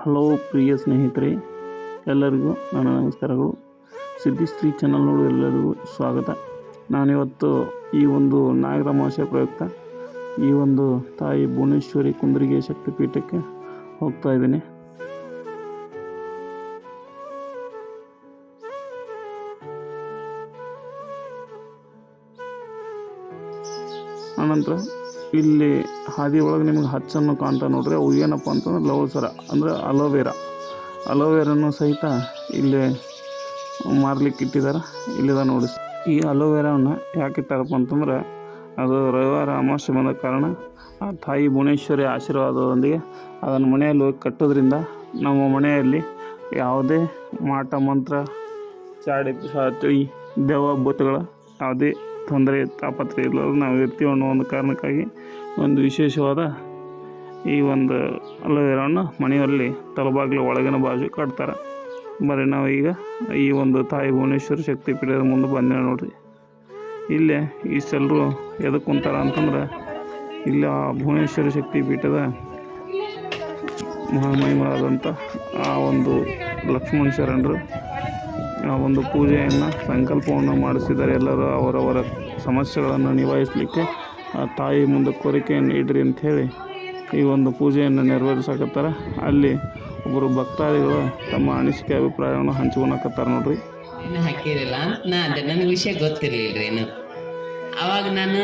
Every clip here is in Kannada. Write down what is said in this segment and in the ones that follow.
ಹಲೋ ಪ್ರಿಯ ಸ್ನೇಹಿತರೆ, ಎಲ್ಲರಿಗೂ ನನ್ನ ನಮಸ್ಕಾರಗಳು. ಸಿದ್ಧಿಶ್ರೀ ಚಾನಲ್ ನೋಡು ಎಲ್ಲರಿಗೂ ಸ್ವಾಗತ. ನಾನಿವತ್ತು ಈ ಒಂದು ನಾಗರ ಮಾಸೆ ಪ್ರಯುಕ್ತ ಈ ಒಂದು ತಾಯಿ ಭುವನೇಶ್ವರಿ ಕುಂದರಿಗೆ ಶಕ್ತಿಪೀಠಕ್ಕೆ ಹೋಗ್ತಾ ಇದ್ದೀನಿ. ಆನಂತರ ಇಲ್ಲಿ ಹಾದಿ ಒಳಗೆ ನಿಮಗೆ ಹಚ್ಚನ್ನು ಕಾಣ್ತಾ ನೋಡ್ರಿ, ಅವು ಏನಪ್ಪ ಅಂತಂದ್ರೆ ಲವಸರ ಅಂದರೆ ಅಲೋವೆರಾ ಅಲೋವೆರಾನು ಸಹಿತ ಇಲ್ಲಿ ಮಾರ್ಲಿಕ್ಕೆ ಇಟ್ಟಿದ್ದಾರೆ, ಇಲ್ಲಿದ ನೋಡಿ. ಈ ಅಲೋವೆರಾವನ್ನು ಯಾಕೆ ಇಟ್ಟಾರಪ್ಪ ಅಂತಂದ್ರೆ, ಅದು ರವಿವಾರ ಅಮಾವಾಸ್ಯೆ ಬಂದ ಕಾರಣ ಆ ತಾಯಿ ಭುವನೇಶ್ವರಿ ಆಶೀರ್ವಾದದೊಂದಿಗೆ ಅದನ್ನು ಮನೆಯಲ್ಲಿ ಹೋಗಿ ಕಟ್ಟೋದ್ರಿಂದ ನಮ್ಮ ಮನೆಯಲ್ಲಿ ಯಾವುದೇ ಮಾಟ, ಮಂತ್ರ, ಚಾಡಿ ಪಿಶಾಚಿ ದೇವ ಭೂತಗಳ ಯಾವುದೇ ತೊಂದರೆ ತಾಪತ್ರೆ ಇಲ್ಲದ ನಾವು ಇರ್ತೀವಿ ಅನ್ನೋ ಒಂದು ಕಾರಣಕ್ಕಾಗಿ ಒಂದು ವಿಶೇಷವಾದ ಈ ಒಂದು ಅಲೋವೆರಾವನ್ನು ಮನೆಯಲ್ಲಿ ತಲಬಾಗಿಲು ಒಳಗಿನ ಬಾಜು ಕಟ್ತಾರೆ. ಬರೀ ನಾವು ಈಗ ಈ ಒಂದು ತಾಯಿ ಭುವನೇಶ್ವರ ಶಕ್ತಿ ಪೀಠದ ಮುಂದೆ ಬಂದೇವೆ ನೋಡಿರಿ. ಇಲ್ಲೇ ಇಷ್ಟೆಲ್ಲರೂ ಎದಕ್ಕೆ ಕುಂತಾರ ಅಂತಂದ್ರೆ ಇಲ್ಲಿ ಆ ಭುವನೇಶ್ವರ ಶಕ್ತಿ ಪೀಠದ ಮಹಾಮಹಿಮರಾದಂಥ ಆ ಒಂದು ಲಕ್ಷ್ಮಣ ಶರಣರು ಆ ಒಂದು ಪೂಜೆಯನ್ನು, ಸಂಕಲ್ಪವನ್ನು ಮಾಡಿಸಿದ್ದಾರೆ ಎಲ್ಲರೂ ಅವರವರ ಸಮಸ್ಯೆಗಳನ್ನು ನಿಭಾಯಿಸಲಿಕ್ಕೆ ತಾಯಿ ಮುಂದೆ ಕೋರಿಕೆಯನ್ನು ಇಡ್ರಿ ಅಂಥೇಳಿ ಈ ಒಂದು ಪೂಜೆಯನ್ನು ನೆರವೇರಿಸಕತ್ತಾರ. ಅಲ್ಲಿ ಒಬ್ಬರು ಭಕ್ತಾದಿಗಳು ತಮ್ಮ ಅನಿಸಿಕೆ ಅಭಿಪ್ರಾಯವನ್ನು ಹಂಚ್ಕೊಳಕತ್ತಾರ ನೋಡ್ರಿ. ಹಾಕಿರಲ್ಲ ನಾ ಅದೇ, ನನಗೆ ವಿಷಯ ರೀ ಏನು ಅವಾಗ ನಾನು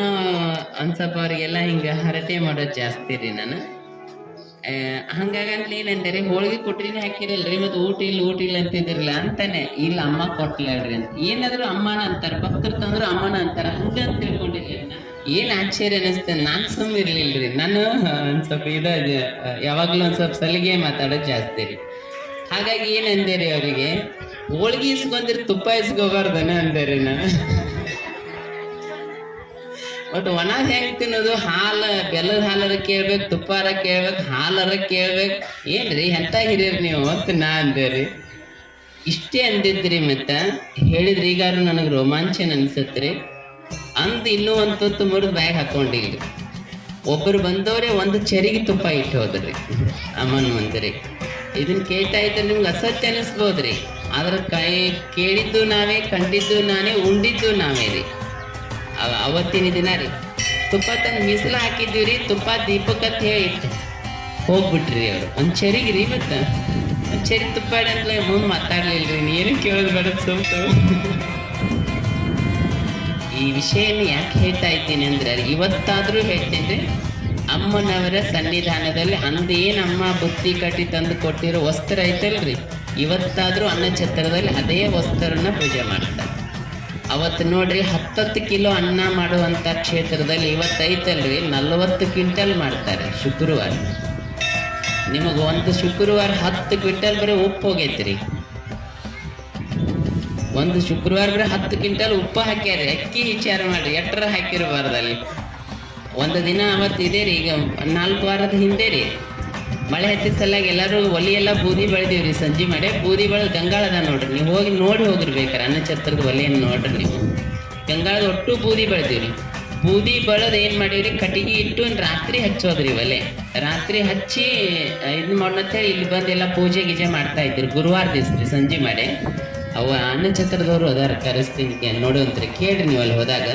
ಒಂದು ಸ್ವಲ್ಪ ಅವರಿಗೆಲ್ಲ ಹಿಂಗೆ ಹರಟೆ ಮಾಡೋದು ಜಾಸ್ತಿ ರೀ ನಾನು. ಆ, ಹಂಗಾಗಂತ್ಲೆ ಏನಂದರೆ ಹೋಳಿಗೆ ಕೊಟ್ರಿನೇ ಹಾಕಿರಲ್ರಿ ಮತ್ತು ಊಟ ಇಲ್ಲ ಊಟ ಇಲ್ಲ ಅಂತಿದ್ರಲ್ಲ ಅಂತಾನೆ. ಇಲ್ಲ ಅಮ್ಮ ಕೊಟ್ಲಲ್ರಿ ಅಂತ. ಏನಾದ್ರು ಅಮ್ಮನ ಅಂತಾರ ಭಕ್ತರು ತಂದ್ರು ಅಮ್ಮನ ಅಂತಾರ ಹಂಗ ಅಂತ ಏನ್ ಆಶ್ಚರ್ಯ ಅನಿಸ್ತದೆ ನಾನು ಸುಮ್ ಇರ್ಲಿಲ್ರಿ. ನಾನು ಒಂದ್ ಸ್ವಲ್ಪ ಇದ ಯಾವಾಗ್ಲೂ ಒಂದ್ ಸ್ವಲ್ಪ ಸಲಿಗೆ ಮಾತಾಡೋದು ಜಾಸ್ತಿ ರೀ. ಹಾಗಾಗಿ ಏನಂದೆ ರೀ ಅವರಿಗೆ ಹೋಳ್ಗಿ ಇಸ್ಕೊಂಡ್ರೆ ತುಪ್ಪ ಇಸ್ಕೋಬಾರ್ದನ ಅಂದೆ ರೀ ನಾನು ಬಟ್ ಒಣ ಹೆಂಗ್ ತಿನ್ನೋದು ಹಾಲು ಬೆಲ್ಲದ ಹಾಲರ ಕೇಳ್ಬೇಕು ತುಪ್ಪಾರ ಕೇಳ್ಬೇಕು ಹಾಲರ ಕೇಳ್ಬೇಕು ಏನ್ರಿ ಎಂತ ಹಿರಿಯರ್ ನೀವು ಅಂತ ನಾ ಅಂದೇವ್ರಿ ಇಷ್ಟೇ ಅಂದಿದ್ರಿ ಮತ್ತೆ ಹೇಳಿದ್ರಿ ಈಗ ನನಗೆ ರೋಮಾಂಚನ ಅನ್ಸತ್ರಿ ಅಂದ್ ಇನ್ನೂ ಒಂದು ತುತ್ತು ಮುರಿದು ಬ್ಯಾಗ್ ಹಾಕೊಂಡಿಲ್ರಿ ಒಬ್ಬರು ಬಂದವರೇ ಒಂದು ಚರಿಗೆ ತುಪ್ಪ ಇಟ್ಟು ಹೋದ್ರಿ ಅಮ್ಮನ ಮಂದಿರಿ ಇದನ್ನ ಕೇಳ್ತಾ ಇದ್ರೆ ನಿಮ್ಗೆ ಅಸತ್ಯ ಅನಿಸ್ಬೋದ್ರಿ ಆದ್ರೆ ಕೈ ಕೇಳಿದ್ದು ನಾವೇ ಕಂಡಿದ್ದು ನಾನೇ ಉಂಡಿದ್ದು ನಾವೇ ರೀ ಅವತ್ತಿನ ದಿನ ರೀ. ತುಪ್ಪ ತಂದು ಮೀಸಲು ಹಾಕಿದ್ದೀವಿ ರೀ ತುಪ್ಪ ದೀಪಕ್ಕಂತ ಹೇಳಿ ಹೋಗ್ಬಿಟ್ರಿ ಅವರು. ಒಂದು ಚರಿಗೆ ರೀ ಮತ್ತೆ. ಒಂದು ಚರಿ ತುಪ್ಪ ಇಡಂತಲೇ ಮುಂದೆ ಮಾತಾಡ್ಲಿಲ್ಲ ರೀ ನೀನು ಕೇಳೋದು ಬೇಡ ಸ್ವಲ್ಪ ಈ ವಿಷಯನ ಯಾಕೆ ಹೇಳ್ತಾ ಇದ್ದೀನಿ ಅಂದ್ರೆ, ಇವತ್ತಾದರೂ ಹೇಳ್ತೀನಿ ಅಮ್ಮನವರ ಸನ್ನಿಧಾನದಲ್ಲಿ ಅಂದೇನು ಅಮ್ಮ ಬುತ್ತಿ ಕಟ್ಟಿ ತಂದು ಕೊಟ್ಟಿರೋ ವಸ್ತ್ರ ಐತಲ್ರಿ. ಇವತ್ತಾದರೂ ಅನ್ನ ಛತ್ರದಲ್ಲಿ ಅದೇ ವಸ್ತ್ರನ ಪೂಜೆ ಮಾಡ್ತಾರೆ. ಅವತ್ತು ನೋಡ್ರಿ ಹತ್ತತ್ತು ಕಿಲೋ ಅನ್ನ ಮಾಡುವಂಥ ಕ್ಷೇತ್ರದಲ್ಲಿ ಇವತ್ತೈತಲ್ರಿ ನಲವತ್ತು ಕ್ವಿಂಟಲ್ ಮಾಡ್ತಾರೆ ಶುಕ್ರವಾರ. ನಿಮಗೆ ಒಂದು ಶುಕ್ರವಾರ ಹತ್ತು ಕ್ವಿಂಟಲ್ ಬರೀ ಉಪ್ಪು ಹೋಗೈತ್ರಿ. ಒಂದು ಶುಕ್ರವಾರ ಬರೀ ಹತ್ತು ಕ್ವಿಂಟಲ್ ಉಪ್ಪು ಹಾಕ್ಯಾರಿ ಅಕ್ಕಿ ವಿಚಾರ ಮಾಡಿರಿ ಎಟ್ಟರ ಹಾಕಿರಬಾರ್ದಲ್ಲಿ. ಒಂದು ದಿನ ಅವತ್ತು ಇದೆ ರೀ, ಈಗ ನಾಲ್ಕು ವಾರದ ಹಿಂದೆ ರೀ. ಮಳೆ ಹತ್ತಿದ ಎಲ್ಲರೂ ಒಲಿ ಎಲ್ಲ ಬೂದಿ ಬೆಳೆದೀವಿ ರೀ, ಸಂಜೆ ಮಾಡಿ ಬೂದಿ ಬೆಳೆದು ಗಂಗಾಳದ ನೋಡ್ರಿ, ನೀವು ಹೋಗಿ ನೋಡಿ ಹೋಗಿರ್ಬೇಕಾರೆ ಅನ್ನ ಛತ್ರದ ಒಲೆಯನ್ನು ನೋಡ್ರಿ ನೀವು. ಗಂಗಾಳದ ಒಟ್ಟು ಬೂದಿ ಬೆಳೆದೀವ್ರಿ. ಬೂದಿ ಬೆಳೆದು ಏನ್ ಮಾಡೀವ್ರಿ? ಕಟ್ಟಿಗೆ ಇಟ್ಟು ರಾತ್ರಿ ಹಚ್ಚೋದ್ರಿ ಒಲೆ. ರಾತ್ರಿ ಹಚ್ಚಿ ಇದ್ ಹೇಳಿ ಇಲ್ಲಿ ಬಂದು ಎಲ್ಲ ಪೂಜೆ ಗೀಜೆ ಮಾಡ್ತಾ ಇದ್ರಿ. ಗುರುವಾರ ದಿವಸ ರೀ ಸಂಜೆ ಮಾಡಿ. ಅವ ಅನ್ನ ಛತ್ರದವರು ಅದಾರ, ಕರೆಸ್ತೀನಿ ನೋಡುವಂತ್ರಿ ಕೇಳ್ರಿ ನೀವು ಅಲ್ಲಿ ಹೋದಾಗ.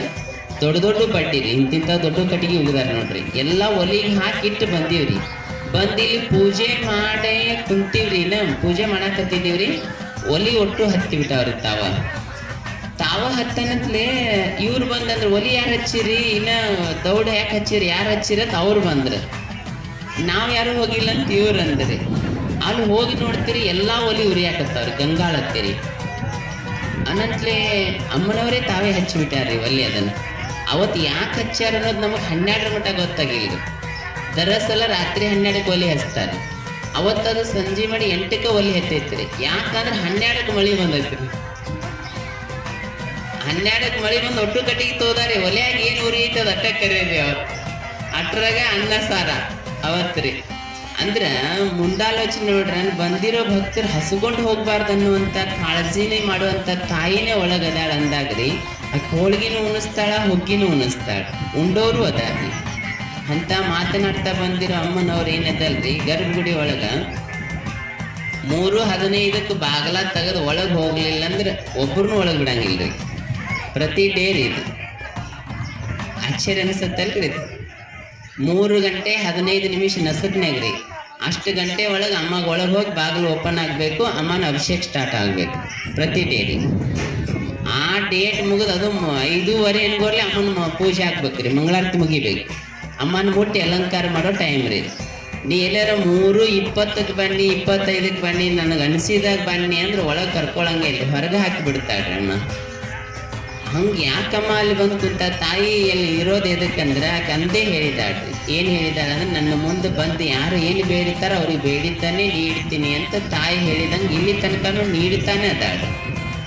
ದೊಡ್ಡ ದೊಡ್ಡ ಬಡ್ಡಿ ರೀ. ಇಂತಿಂಥ ದೊಡ್ಡ ಕಟ್ಟಿಗೆ ಉಗಿದಾರ ನೋಡ್ರಿ. ಎಲ್ಲ ಒಲಿಗೆ ಹಾಕಿಟ್ಟು ಬಂದೀವ್ರಿ. ಬಂದು ಇಲ್ಲಿ ಪೂಜೆ ಮಾಡೇ ಕುಂತೀವ್ರಿ. ಇನ್ನ ಪೂಜೆ ಮಾಡಾಕತ್ತಿದೀವ್ರಿ ಒಲಿ ಒಟ್ಟು ಹತ್ತಿ ಬಿಟ್ಟಾವ್ರಿ ತಾವ. ತಾವ ಹತ್ತನತ್ಲೆ ಇವ್ರು ಬಂದಂದ್ರೆ ಒಲಿ ಯಾರು ಹಚ್ಚಿರಿ? ಇನ್ನ ದೌಡ್ ಯಾಕೆ ಹಚ್ಚಿರಿ? ಯಾರು ಹಚ್ಚಿರ ಅವ್ರು ಬಂದ್ರು. ನಾವ್ ಯಾರು ಹೋಗಿಲ್ಲ ಅಂತ ಇವ್ರು ಅಂದ್ರಿ. ಅಲ್ಲಿ ಹೋಗಿ ನೋಡ್ತೀರಿ, ಎಲ್ಲಾ ಒಲಿ ಗಂಗಾಳ ಹತ್ತಿರಿ. ಅನಂತ್ಲೆ ಅಮ್ಮನವರೇ ತಾವೇ ಹಚ್ಚಿಬಿಟ್ಟಾರ್ರಿ ಒಲಿ ಅದನ್ನ. ಅವತ್ತು ಯಾಕೆ ಹಚ್ಚಾರ ಅನ್ನೋದು ನಮಗೆ ಹನ್ನೆರಡರ ಮಟ್ಟ ಗೊತ್ತಾಗಿಲ್ಲ ದರಸಲ ರಾತ್ರಿ ಹನ್ನೆರಡಕ್ಕೆ ಒಲಿ ಹಚ್ತಾರೆ ಅವತ್ತದು ಸಂಜೆ ಮಾಡಿ ಎಂಟಕ್ಕೆ ಒಲಿ ಹತ್ತೈತ್ರಿ. ಯಾಕಂದ್ರೆ ಹನ್ನೆರಡಕ್ಕೆ ಮಳಿ ಬಂದೈತ್ರಿ. ಹನ್ನೆರಡಕ್ಕೆ ಮಳೆ ಬಂದು ಒಟ್ಟು ಕಟ್ಟಿಗೆ ತೋದಾರೆ. ಒಲೆಯಾಗ ಏನು ಉರಿ ಐತದ? ಅಟ್ಟ ಕರೀರಿ ಅವತ್ತು ಅಟ್ರಾಗ ಅನ್ನ ಸಾರ. ಅವತ್ರಿ. ಅಂದ್ರ ಮುಂದಾಲೋಚನೆ ನೋಡ್ರಿ ಬಂದಿರೋ ಭಕ್ತರು ಹಸುಗೊಂಡು ಹೋಗ್ಬಾರ್ದು ಅನ್ನುವಂಥ ಕಾಳಜಿನೇ ಮಾಡುವಂಥ ತಾಯಿನೇ ಒಳಗದಾಳ ಅಂದಾಗ್ರಿ. ಆ ಹೋಳ್ಗಿನೂ ಉಣಿಸ್ತಾಳ? ಹುಗ್ಗಿನೂ ಉಣಿಸ್ತಾಳ. ಉಂಡೋರು ಅದಾರ್ರಿ. ಅಂತ ಮಾತನಾಡ್ತಾ ಬಂದಿರೋ ಅಮ್ಮನವ್ರು ಏನದಲ್ರಿ? ಗರ್ಭಗುಡಿ ಒಳಗ ಮೂರು ಹದಿನೈದಕ್ಕೆ ಬಾಗಲ ತೆಗೆದು ಒಳಗೆ ಹೋಗ್ಲಿಲ್ಲ ಅಂದ್ರೆ ಒಬ್ಬರನ್ನೂ ಒಳಗೆ ಬಿಡಂಗಿಲ್ರಿ. ಪ್ರತಿ ಡೇರಿ ಇದು. ಆಶ್ಚರ್ಯ ಅನಿಸುತ್ತಲ್ರಿ ಮೂರು ಗಂಟೆ ಹದಿನೈದು ನಿಮಿಷ ನಸುಕ್ನಾಗ ರೀ ಅಷ್ಟು ಗಂಟೆ ಒಳಗೆ ಅಮ್ಮಗೆ ಒಳಗೆ ಹೋಗಿ ಬಾಗಿಲು ಓಪನ್ ಆಗಬೇಕು, ಅಮ್ಮನ ಅಭಿಷೇಕ ಸ್ಟಾರ್ಟ್ ಆಗಬೇಕು. ಪ್ರತಿ ಡೇರಿ ಆ ಡೇಟ್ ಮುಗಿದು ಅದು ಐದೂವರೆ ಅನ್ಗೋರ್ಲೆ ಅಮ್ಮನ ಪೂಜೆ ಹಾಕ್ಬೇಕು ರೀ ಮಂಗಳಾರತಿ ಮುಗಿಬೇಕು. ಅಮ್ಮನ ಮುಟ್ಟಿ ಅಲಂಕಾರ ಮಾಡೋ ಟೈಮ್ ರೀ ನೀ ಎಲ್ಲಾರ ಮೂರು ಇಪ್ಪತ್ತಕ್ಕೆ ಬನ್ನಿ ಇಪ್ಪತ್ತೈದಕ್ಕೆ ಬನ್ನಿ, ನನಗೆ ಅನಿಸಿದಾಗ ಬನ್ನಿ ಅಂದ್ರೆ ಒಳಗೆ ಕರ್ಕೊಳಂಗೆ ಹೊರಗೆ ಹಾಕಿ ಬಿಡ್ತಾಳ್ರಿ ಅಮ್ಮ. ಹಂಗೆ ಯಾಕಮ್ಮ ಅಲ್ಲಿ ಬಂದು ಕುಂತ ತಾಯಿ ಎಲ್ಲಿ ಇರೋದು ಎದಕ್ಕಂದ್ರೆ ಆಕೆ ಅಂದೇ ಹೇಳಿದಾಳು ಏನು ಹೇಳಿದಾಳೆ ಅಂದ್ರೆ, ನನ್ನ ಮುಂದೆ ಬಂದು ಯಾರು ಏನು ಬೇಡಿತಾರೋ ಅವ್ರಿಗೆ ಬೇಡಿತಾನೆ ನೀಡ್ತೀನಿ ಅಂತ ತಾಯಿ ಹೇಳಿದಂಗೆ ಇಲ್ಲಿ ತನಕನೂ ನೀಡ್ತಾನೆ ಅದಾಳು.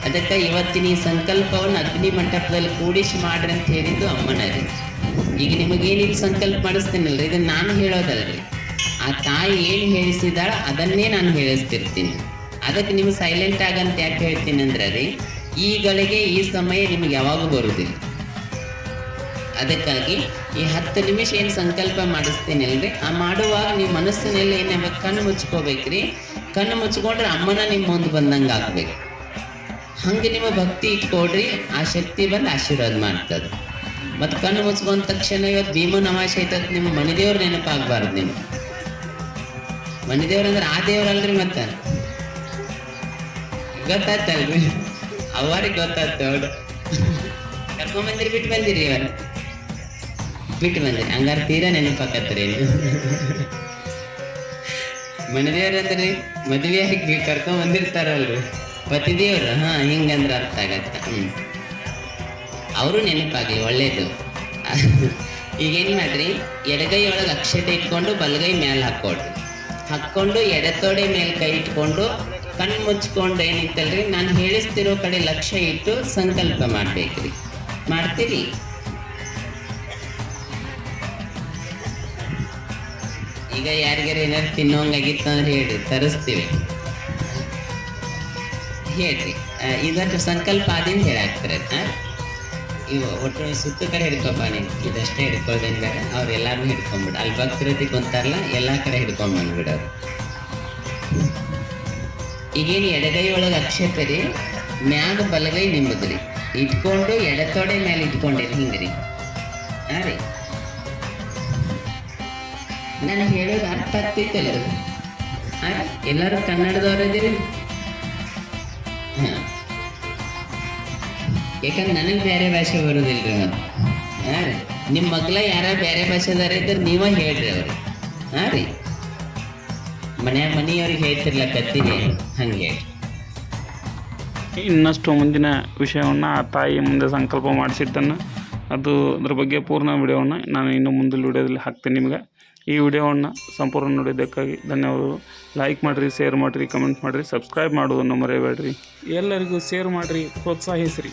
ಅದಕ್ಕೆ ಇವತ್ತಿನ ಈ ಸಂಕಲ್ಪವನ್ನು ಅಗ್ನಿ ಮಂಟಪದಲ್ಲಿ ಕೂಡಿಸಿ ಮಾಡ್ರಿ ಅಂತ ಹೇಳಿದ್ದು ಅಮ್ಮನ ರೀ ಈಗ ನಿಮಗೇನಿಲ್ಲ ಸಂಕಲ್ಪ ಮಾಡಿಸ್ತೀನಲ್ರಿ? ಇದನ್ನು ನಾನು ಹೇಳೋದಲ್ರಿ. ಆ ತಾಯಿ ಏನು ಹೇಳಿಸಿದಾಳ ಅದನ್ನೇ ನಾನು ಹೇಳಿಸ್ತಿರ್ತೀನಿ. ಅದಕ್ಕೆ ನಿಮ್ಗೆ ಸೈಲೆಂಟ್ ಆಗಂತ ಯಾಕೆ ಹೇಳ್ತೀನಿ ಅಂದ್ರೆ ರೀ ಈ ಗಳಿಗೆ ಈ ಸಮಯ ನಿಮಗೆ ಯಾವಾಗೂ ಬರುವುದಿಲ್ಲ. ಅದಕ್ಕಾಗಿ ಈ ಹತ್ತು ನಿಮಿಷ ಏನು ಸಂಕಲ್ಪ ಮಾಡಿಸ್ತೀನಿ ಅಲ್ರಿ ಆ ಮಾಡುವಾಗ ನಿಮ್ಮ ಮನಸ್ಸಿನಲ್ಲಿ ಏನಾಗಬೇಕು ಕಣ್ಣು ಮುಚ್ಕೋಬೇಕ್ರಿ. ಕಣ್ಣು ಮುಚ್ಕೊಂಡ್ರೆ ಅಮ್ಮನ ನಿಮ್ಮ ಮುಂದೆ ಬಂದಂಗೆ ಆಗ್ಬೇಕು. ಹಂಗೆ ನಿಮ್ಮ ಭಕ್ತಿ ಇಟ್ಕೊಡ್ರಿ ಆ ಶಕ್ತಿ ಬಂದು ಆಶೀರ್ವಾದ ಮಾಡ್ತದೆ. ಮತ್ತು ಕಣ್ಣು ಮುಚ್ಕೊಂಡ ತಕ್ಷಣ ಇವತ್ತು ಭೀಮ ನಮಾಷೆ ಐತದ ನಿಮ್ಮ ಮನೆದೇವ್ರ ನೆನಪಾಗಬಾರ್ದು ನಿಮ್ಗೆ. ಮನೆದೇವ್ರ ಅಂದ್ರೆ ಆ ದೇವ್ರಲ್ರಿ ಮತ್ತೆ? ಗೊತ್ತಾಯ್ತಲ್ರಿ? ಅವರಿಗೆ ಗೊತ್ತಾಗ್ತದೆ ಅವಳು ಕರ್ಕೊಂಡ್ ಬಂದಿರಿ, ಬಿಟ್ಟು ಬಂದಿರಿ ಇವರು. ಬಿಟ್ಟು ಬಂದಿರಿ. ಹಂಗಾರೆ ತೀರಾ ನೆನಪಾಕತ್ರಿ ಮನೆದೇವ್ರ ಅಂದ್ರೆ ಮದುವೆ ಆಗಿ ಕರ್ಕೊಂಡ್ ಬಂದಿರ್ತಾರಲ್ರಿ. ಪತಿದೇವ್ರು, ಹಾ, ಹಿಂಗಂದ್ರೆ ಅರ್ಥ ಆಗತ್ತ. ಹ್ಮ್. ಅವರು ನೆನಪಾಗ್ಲಿ, ಒಳ್ಳೇದು. ಈಗೇನ್ ಮಾಡ್ರಿ? ಎಡಗೈ ಒಳಗೆ ಅಕ್ಷತೆ ಇಟ್ಕೊಂಡು ಬಲಗೈ ಮೇಲೆ ಹಾಕೊಡ್ರಿ ಹಾಕೊಂಡು ಎಡತೋಡೆ ಮೇಲೆ ಕೈ ಇಟ್ಕೊಂಡು ಕಣ್ಣು ಮುಚ್ಕೊಂಡು ಏನಿತ್ತಲ್ರಿ ನಾನು ಹೇಳಿಸ್ತಿರೋ ಕಡೆ ಲಕ್ಷ್ಯ ಇಟ್ಟು ಸಂಕಲ್ಪ ಮಾಡ್ಬೇಕ್ರಿ. ಮಾಡ್ತೀರಿ? ಈಗ ಯಾರಿಗಾರ ಏನಾರು ತಿನ್ನೋಂಗಾಗಿತ್ತು ಅಂದ್ರೆ ಹೇಳಿ ತರಿಸ್ತೀವಿ. ಹೇಳ್ರಿ. ಇದಷ್ಟು ಸಂಕಲ್ಪ ಆದಿಂದ ಹೇಳಾಕ್ತಾರೆ ಇವು ಒಟ್ಟು ಸುತ್ತ ಕಡೆ ಹಿಡ್ಕೊಪ್ಪ ನೀನು. ಇದಷ್ಟೇ ಹಿಡ್ಕೊಳ್ದೇನು ಬೇಡ ಅವ್ರು ಎಲ್ಲಾರು ಹಿಡ್ಕೊಂಬಿಡು. ಅಲ್ಲಿ ಭಕ್ತರತಿ ಕುಂತಾರಲ್ಲ, ಎಲ್ಲಾ ಕಡೆ ಹಿಡ್ಕೊಂಡ್ ಬಂದ್ಬಿಡೋರು ಈಗೇನು ಎಡಗೈ ಒಳಗೆ ಅಕ್ಷತೆ ರೀ ಮ್ಯಾಗ ಬಲಗೈ ನಿಮ್ಮದ್ರಿ ಇಟ್ಕೊಂಡು ಎಡತೊಡೆ ಮೇಲೆ ಇಟ್ಕೊಂಡಿರಿ ಹಿಂಗ್ರಿ. ಹಾಂ ರೀ. ನಾನು ಹೇಳೋದು ಅರ್ಥ ಆಗ್ತೈತಲ್ಲ ಹಾಂ ಎಲ್ಲರೂ ಕನ್ನಡದವ್ರದಿರಿ ಹಾಂ. ಯಾಕಂದ್ರೆ ನನಗೆ ಬೇರೆ ಭಾಷೆ ಬರೋದಿಲ್ರಿ ಮತ್ತೆ. ಹಾಂ ರೀ. ನಿಮ್ಮ ಮಗ್ಳ ಯಾರ ಬೇರೆ ಭಾಷೆದಾರ ಇದ್ರೆ ನೀವೇ ಹೇಳ್ರಿ ಅವ್ರು. ಹಾಂ ರೀ. ಮನ್ಯಾಗ ಮನೆಯವ್ರಿಗೆ ಹೇಳ್ತಿರ್ಲ ಕತ್ತಿಗೆ, ಹಂಗೆ. ಇನ್ನಷ್ಟು ಮುಂದಿನ ವಿಷಯವನ್ನು ಆ ತಾಯಿ ಮುಂದೆ ಸಂಕಲ್ಪ ಮಾಡಿಸಿದ್ದನ್ನು, ಅದು ಅದ್ರ ಬಗ್ಗೆ ಪೂರ್ಣ ವಿಡಿಯೋವನ್ನು ನಾನು ಇನ್ನು ಮುಂದಿನ ವಿಡಿಯೋದಲ್ಲಿ ಹಾಕ್ತೀನಿ ನಿಮಗೆ. ಈ ವಿಡಿಯೋವನ್ನು ಸಂಪೂರ್ಣ ನೋಡಿದ್ದಕ್ಕಾಗಿ ಧನ್ಯವಾದಗಳು. ಲೈಕ್ ಮಾಡಿರಿ ಶೇರ್ ಮಾಡಿರಿ ಕಮೆಂಟ್ ಮಾಡಿರಿ ಸಬ್ಸ್ಕ್ರೈಬ್ ಮಾಡೋದನ್ನು ಮರೆಯಬೇಡ್ರಿ. ಎಲ್ಲರಿಗೂ ಶೇರ್ ಮಾಡಿರಿ, ಪ್ರೋತ್ಸಾಹಿಸ್ರಿ.